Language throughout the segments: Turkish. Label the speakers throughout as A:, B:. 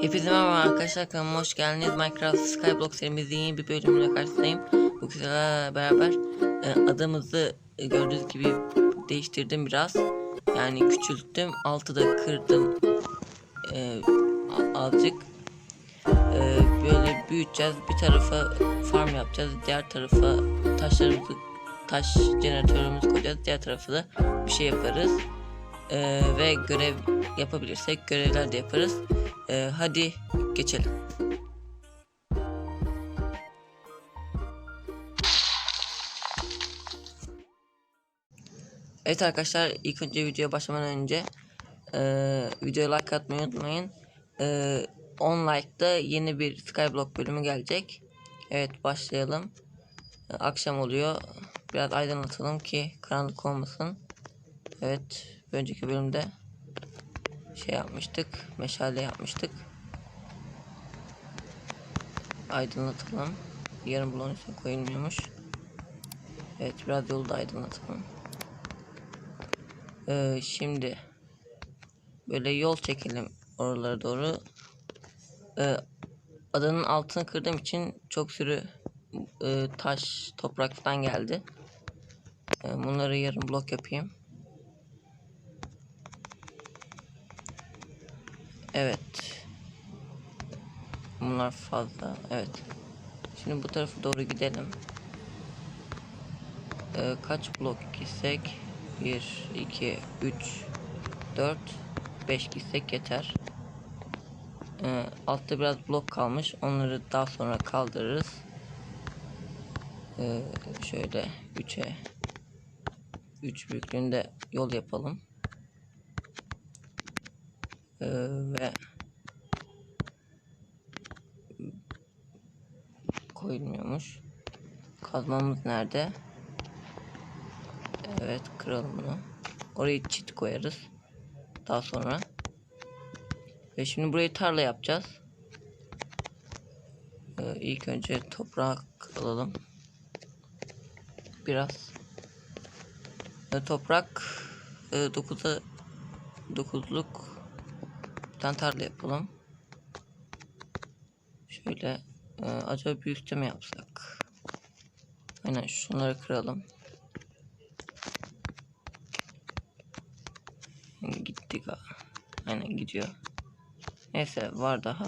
A: Hepinize merhaba arkadaşlar kanalıma hoş geldiniz. Minecraft Skyblock serimizin yeni bir bölümüne karşınızdayım. Bu sizlerle beraber e, adımızı e, gördüğünüz gibi değiştirdim biraz. Yani küçülttüm. Altı da kırdım. E, azıcık. E, böyle büyüteceğiz. Bir tarafa farm yapacağız. Diğer tarafa taşlarımızı taş jeneratörümüzü koyacağız. Diğer tarafa da bir şey yaparız. E, ve görev yapabilirsek görevler de yaparız. Ee, hadi geçelim. Evet arkadaşlar ilk önce videoya başlamadan önce e, videoya like atmayı unutmayın. E, 10 like'da yeni bir Skyblock bölümü gelecek. Evet başlayalım. E, akşam oluyor. Biraz aydınlatalım ki karanlık olmasın. Evet bir önceki bölümde şey yapmıştık. Meşale yapmıştık. Aydınlatalım. Yarın bulon üstüne koyulmuyormuş. Evet biraz yolu da aydınlatalım. Ee, şimdi böyle yol çekelim oralara doğru. Ee, adanın altını kırdığım için çok sürü e, taş, toprak falan geldi. Ee, bunları yarın blok yapayım. Evet. Bunlar fazla. Evet. Şimdi bu tarafa doğru gidelim. Ee, kaç blok gitsek? 1, 2, 3, 4, 5 gitsek yeter. Ee, altta biraz blok kalmış. Onları daha sonra kaldırırız. Ee, şöyle 3'e 3 büyüklüğünde yol yapalım. Ee, ve koyulmuyormuş. Kazmamız nerede? Evet kıralım bunu. Orayı çit koyarız. Daha sonra. Ve şimdi burayı tarla yapacağız. Ee, ilk önce toprak alalım. Biraz. Toprak e, 9'a 9'luk tane tarla yapalım. Şöyle e, acaba bir üstte mi yapsak? Aynen şunları kıralım. Gitti ga. Aynen gidiyor. Neyse var daha.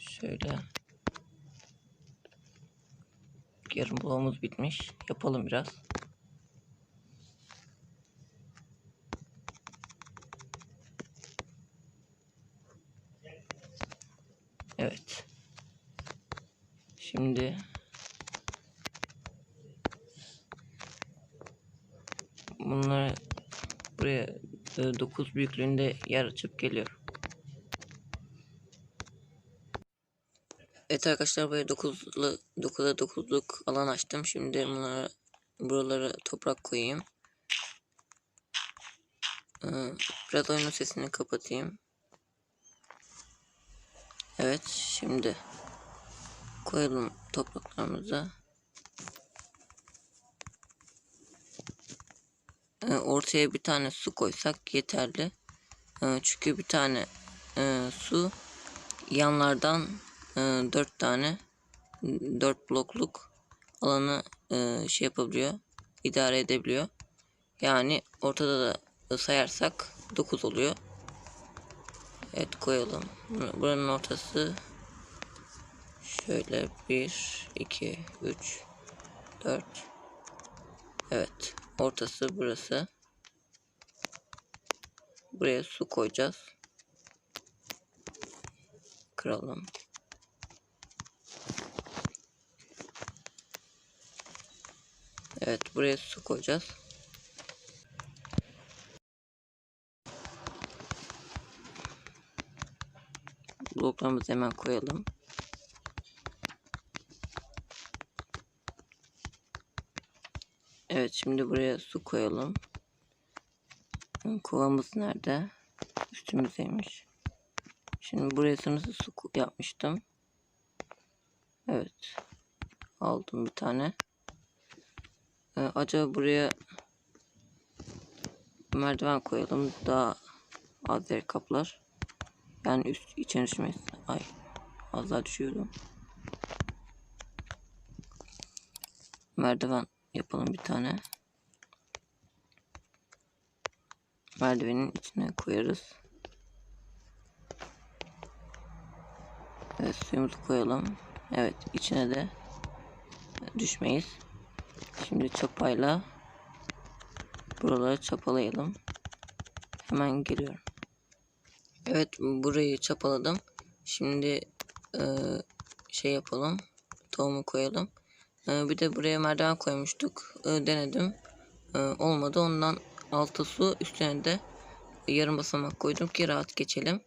A: Şöyle. Yarım bloğumuz bitmiş. Yapalım biraz. Evet. Şimdi bunları buraya 9 büyüklüğünde yer açıp geliyor. Evet arkadaşlar buraya 9'lu 9'a 9'luk alan açtım. Şimdi bunlara buralara toprak koyayım. Ee, Biraz oyunun sesini kapatayım. Evet şimdi koyalım topraklarımıza. Ortaya bir tane su koysak yeterli. Ee, çünkü bir tane e, su yanlardan e, 4 tane 4 blokluk alanı e, şey yapabiliyor. idare edebiliyor. Yani ortada da sayarsak 9 oluyor. Evet koyalım. Buranın ortası şöyle 1 2 3 4 Evet. Ortası burası. Buraya su koyacağız. Kıralım. Evet buraya su koyacağız. Bloklarımızı hemen koyalım. Evet şimdi buraya su koyalım. Kovamız nerede? Üstümüzdeymiş. Şimdi buraya sınırsız su yapmıştım. Evet. Aldım bir tane. Ee, acaba buraya merdiven koyalım. Daha az yer kaplar. Yani üst içine düşmeyiz. Ay az daha düşüyordum. Merdiven yapalım bir tane. Merdivenin içine koyarız. Evet suyumuzu koyalım. Evet içine de düşmeyiz. Şimdi çapayla buraları çapalayalım. Hemen geliyorum. Evet burayı çapaladım. Şimdi e, şey yapalım. Tohumu koyalım. E, bir de buraya merdiven koymuştuk. E, denedim. E, olmadı. Ondan altı su üstüne de yarım basamak koydum ki rahat geçelim.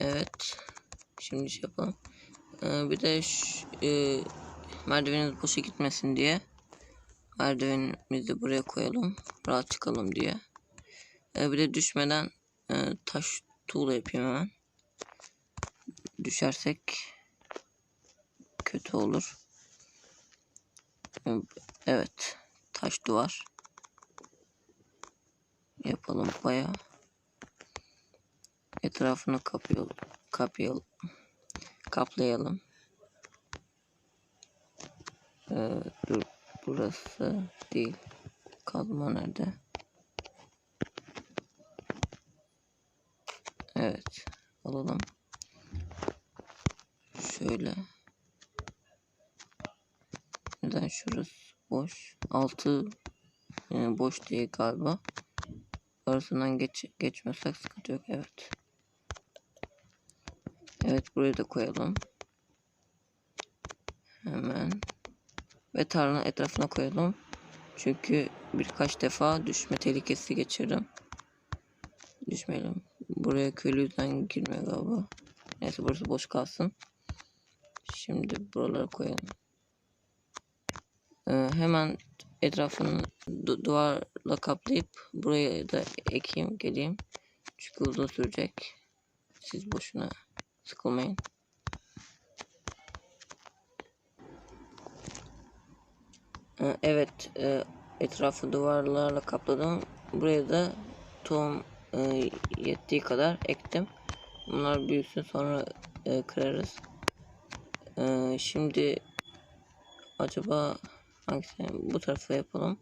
A: Evet. Şimdi şey yapalım. Bir de şu, e, boşa gitmesin diye merdivenimizi buraya koyalım. Rahat çıkalım diye. Bir de düşmeden e, taş tuğla yapayım hemen. Düşersek kötü olur. Evet. Taş duvar. Yapalım baya. Etrafını kapayalım. Kapayalım. Kaplayalım. Ee, dur. Burası değil. Kazma nerede? Evet. Alalım. Şöyle. Neden şurası boş? Altı e, boş değil galiba. Arasından geç, geçmesek sıkıntı yok. Evet. Evet buraya da koyalım. Hemen. Ve tarlanın etrafına koyalım. Çünkü birkaç defa düşme tehlikesi geçirdim. Düşmeyelim. Buraya köylü yüzden girmiyor galiba. Neyse burası boş kalsın. Şimdi buralara koyalım. Ee, hemen etrafını du- duvarla kaplayıp buraya da ekeyim geleyim. Çünkü uzun sürecek. Siz boşuna sıkılmayın. Ee, Evet, e, etrafı duvarlarla kapladım. Buraya da tohum e, yettiği kadar ektim. Bunlar büyüsün sonra e, kırarız. E, şimdi acaba hangisini bu tarafa yapalım.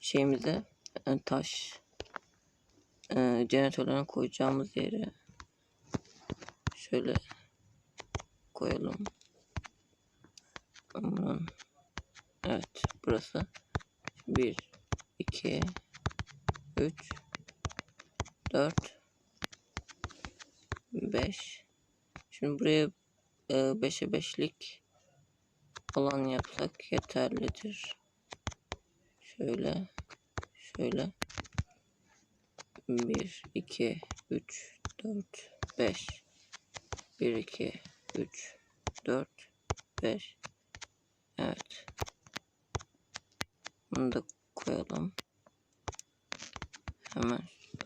A: Şeyimizi e, taş e, jeneratörlerine koyacağımız yere şöyle koyalım. Bunun Evet burası 1 2 3 4 5 Şimdi buraya 5'e 5'lik alan yapsak yeterlidir. Şöyle şöyle 1 2 3 4 5 1 2 3 4 5 Evet. Bunu da koyalım. Hemen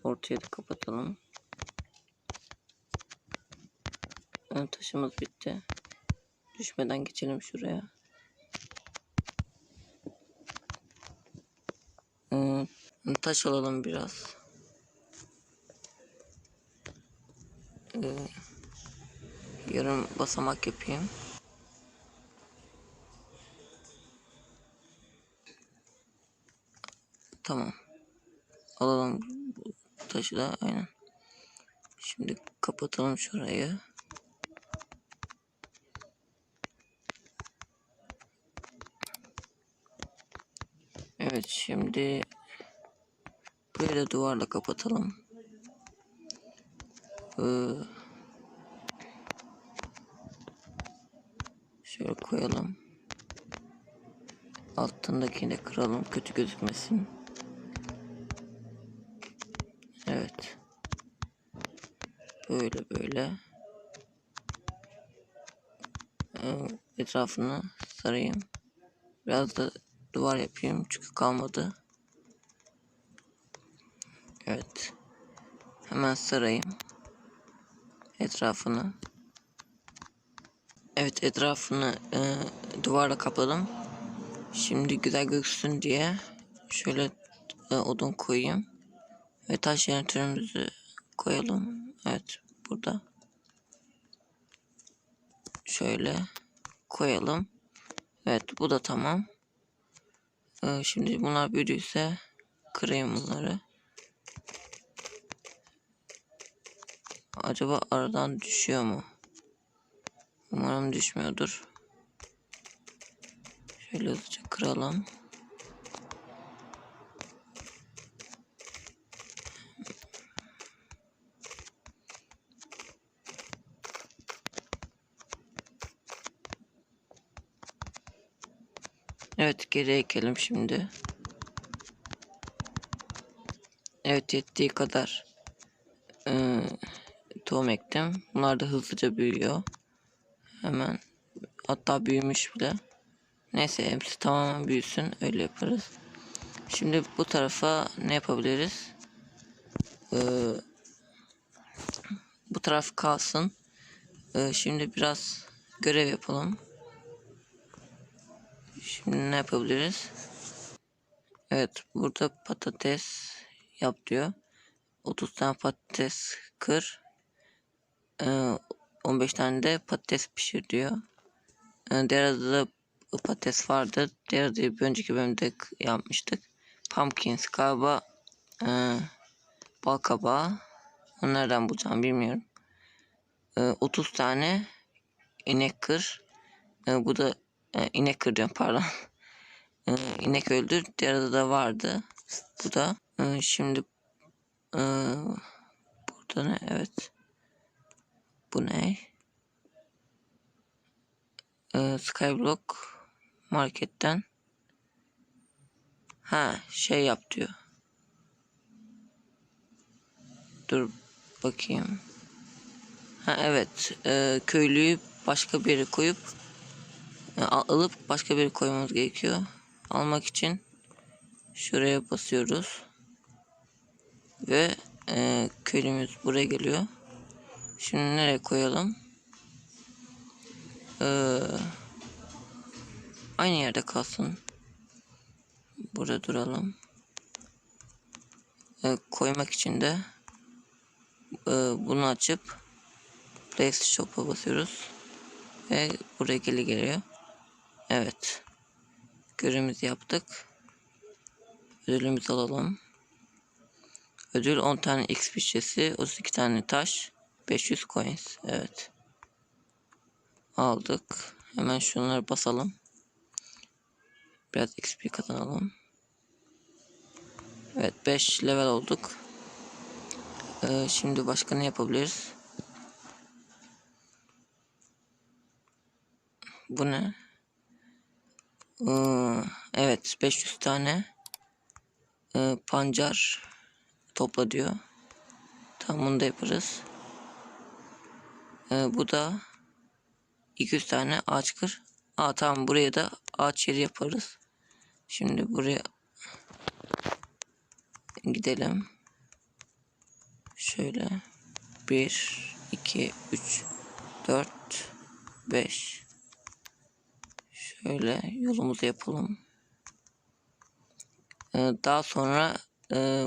A: ortaya da kapatalım. Ön taşımız bitti. Düşmeden geçelim şuraya. Ee, taş alalım biraz. Ee, yarım basamak yapayım. Tamam. Alalım taşı da aynen. Şimdi kapatalım şurayı. Evet şimdi da duvarla kapatalım. Ee, şöyle koyalım. Altındakini kıralım kötü gözükmesin. Evet. Böyle böyle. Ee, Etrafını sarayım. Biraz da duvar yapayım çünkü kalmadı. Evet. Hemen sarayım. Etrafını. Evet etrafını e, duvarla kapladım. Şimdi güzel gözüksün diye şöyle e, odun koyayım. Ve taş jeneratörümüzü koyalım. Evet burada. Şöyle koyalım. Evet bu da tamam. Ee, şimdi bunlar büyüdüyse kırayım bunları. Acaba aradan düşüyor mu? Umarım düşmüyordur. Şöyle hızlıca kıralım. Evet geri ekelim şimdi. Evet yettiği kadar tohum ektim. Bunlar da hızlıca büyüyor. Hemen hatta büyümüş bile. Neyse hepsi tamamen büyüsün öyle yaparız. Şimdi bu tarafa ne yapabiliriz? Ee, bu taraf kalsın. Ee, şimdi biraz görev yapalım. Şimdi ne yapabiliriz? Evet burada patates yap diyor. 30 tane patates kır. Ee, 15 tane de patates pişir diyor. Ee, diğer adı da patates vardı. Diğer adı bir önceki bölümde yapmıştık. Pumpkins galiba e, bal kabağı. Onu nereden bulacağım bilmiyorum. E, 30 tane inek kır. E, bu da e, inek kır diyorum pardon. E, inek öldür. Diğer adı da vardı. Bu da. E, şimdi e, burada ne? Evet. Bu ne? E, Skyblock marketten Ha şey yap diyor. Dur bakayım. Ha evet e, köylüyü başka bir yere koyup e, alıp başka bir koymamız gerekiyor. Almak için şuraya basıyoruz. Ve e, köylümüz buraya geliyor. Şimdi nereye koyalım? Ee, aynı yerde kalsın. Burada duralım. Ee, koymak için de e, bunu açıp Place Shop'a basıyoruz. Ve buraya geri geliyor. Evet. Görevimizi yaptık. Ödülümüzü alalım. Ödül 10 tane X şişesi, 32 tane taş, 500 coins. Evet. Aldık. Hemen şunları basalım. Biraz XP kazanalım. Evet 5 level olduk. Ee, şimdi başka ne yapabiliriz? Bu ne? Ee, evet 500 tane e, pancar topla diyor. Tamam bunu da yaparız. Ee, bu da 200 tane ağaç kır. Aa tamam buraya da ağaç yeri yaparız. Şimdi buraya gidelim. Şöyle 1 2 3 4 5 Şöyle yolumuzu yapalım. Ee, daha sonra e,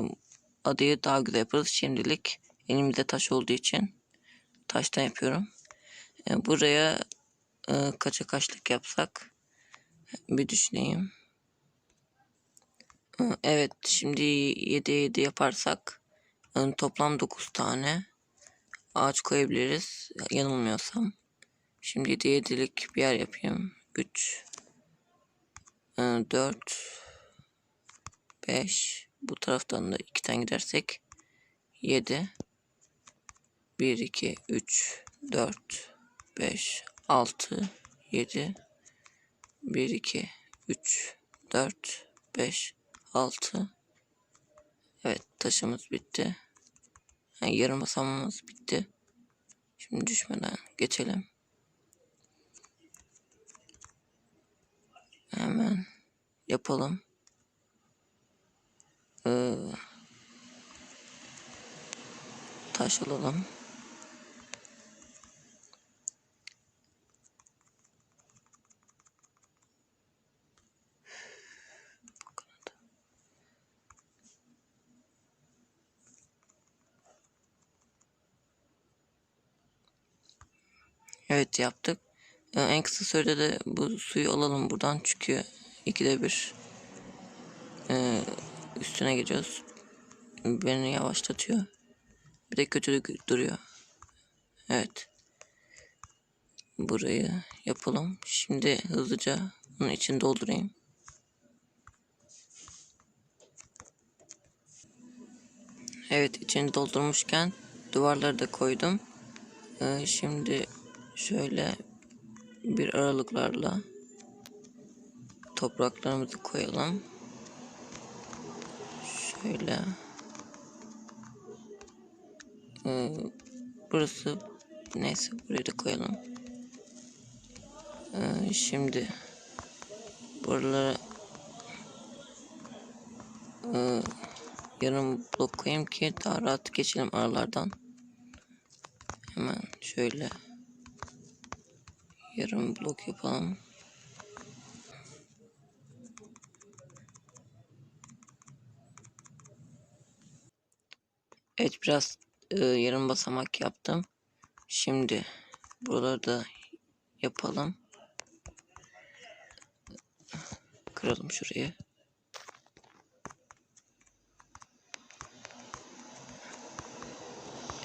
A: adayı daha güzel yaparız. Şimdilik elimizde taş olduğu için taştan yapıyorum. Ee, buraya e, kaça kaçlık yapsak bir düşüneyim. Evet şimdi 7 7 yaparsak toplam 9 tane ağaç koyabiliriz yanılmıyorsam. Şimdi 7 7'lik bir yer yapayım. 3 4 5 bu taraftan da 2 tane gidersek 7 1 2 3 4 5 6 7 1 2 3 4 5 6 Evet taşımız bitti. Yani yarım basamamız bitti. Şimdi düşmeden geçelim. Hemen yapalım. Ee, taş alalım. Evet yaptık. Ee, en kısa sürede de bu suyu alalım buradan çünkü ikide bir ee, üstüne gidiyoruz. Beni yavaşlatıyor. Bir de kötü duruyor. Evet. Burayı yapalım. Şimdi hızlıca bunun için doldurayım. Evet içini doldurmuşken duvarları da koydum. Ee, şimdi şöyle bir aralıklarla topraklarımızı koyalım. Şöyle. Ee, burası neyse burayı da koyalım. Ee, şimdi buralara e, yarım blok koyayım ki daha rahat geçelim aralardan. Hemen şöyle yarım blok yapalım. Evet biraz e, yarım basamak yaptım. Şimdi buraları da yapalım. Kıralım şurayı.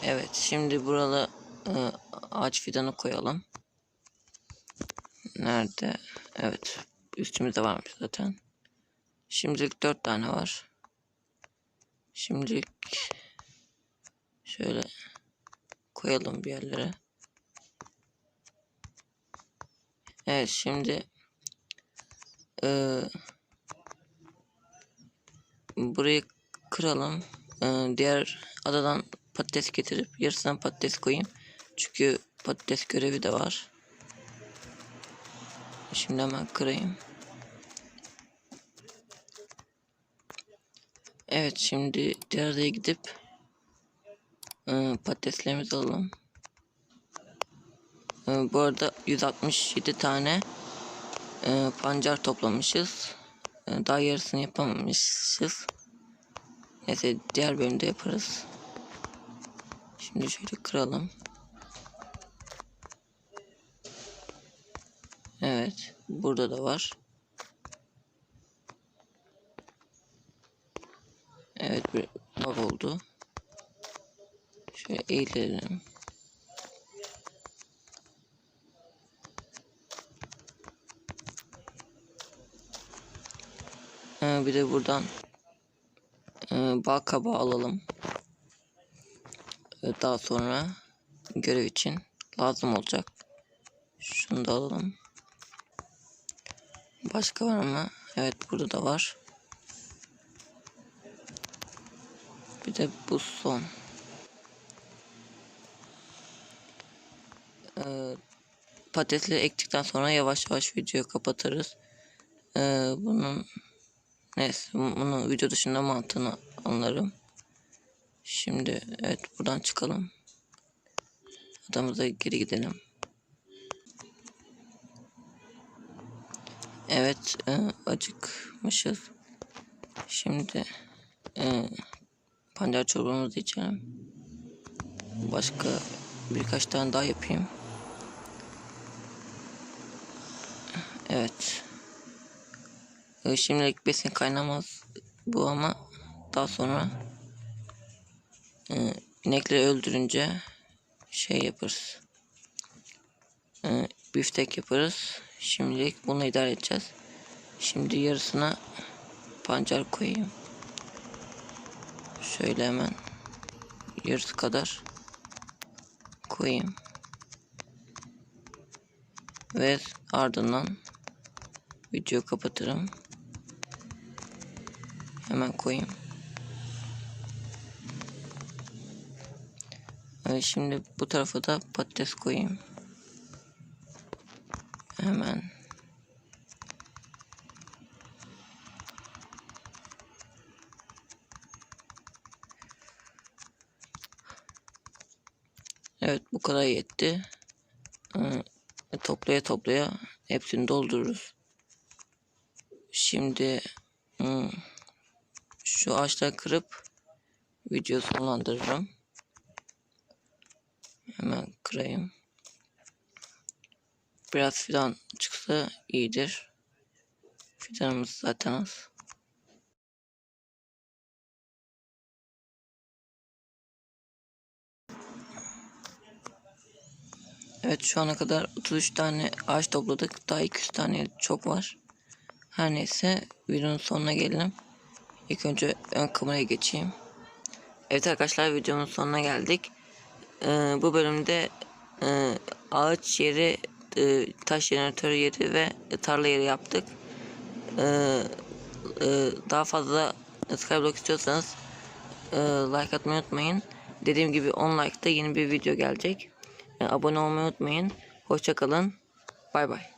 A: Evet şimdi buralı e, ağaç fidanı koyalım. Nerede? Evet üstümüzde varmış zaten. Şimdilik dört tane var. Şimdilik şöyle koyalım bir yerlere. Evet şimdi e, burayı kıralım. E, diğer adadan patates getirip yarısından patates koyayım. Çünkü patates görevi de var. Şimdi hemen kırayım. Evet şimdi diğer adaya gidip e, patateslerimizi alalım. E, bu arada 167 tane e, pancar toplamışız. E, daha yarısını yapamamışız. Neyse diğer bölümde yaparız. Şimdi şöyle kıralım. Evet. Burada da var. Evet bir var oldu. Şöyle eğilelim. Ee, bir de buradan e, bal kabağı alalım. Ee, daha sonra görev için lazım olacak. Şunu da alalım. Başka var mı? Evet burada da var. Bir de bu son. Ee, patatesleri ektikten sonra yavaş yavaş videoyu kapatırız. Ee, bunun neyse bunu video dışında mantığını anlarım. Şimdi evet buradan çıkalım. Adamıza geri gidelim. Evet e, acıkmışız. Şimdi e, pancar çorbamızı içelim. Başka birkaç tane daha yapayım. Evet. E, şimdilik besin kaynamaz bu ama daha sonra e, inekleri öldürünce şey yaparız. E, biftek yaparız. Şimdilik bunu idare edeceğiz. Şimdi yarısına pancar koyayım. Şöyle hemen yarısı kadar koyayım. Ve ardından video kapatırım. Hemen koyayım. Şimdi bu tarafa da patates koyayım. Hemen. Evet bu kadar yetti. Ee, toplaya toplaya hepsini doldururuz. Şimdi şu ağaçları kırıp video sonlandırırım. Hemen kırayım. Biraz fidan çıksa iyidir. Fidanımız zaten az. Evet şu ana kadar 33 tane ağaç topladık. Daha 200 tane çok var. Her neyse videonun sonuna gelelim. İlk önce ön kameraya geçeyim. Evet arkadaşlar videonun sonuna geldik. Ee, bu bölümde e, ağaç yeri, e, taş jeneratörü yeri ve tarla yeri yaptık. Ee, e, daha fazla Skyblock istiyorsanız e, like atmayı unutmayın. Dediğim gibi 10 like'da yeni bir video gelecek. E, abone olmayı unutmayın. Hoşçakalın. Bay bay.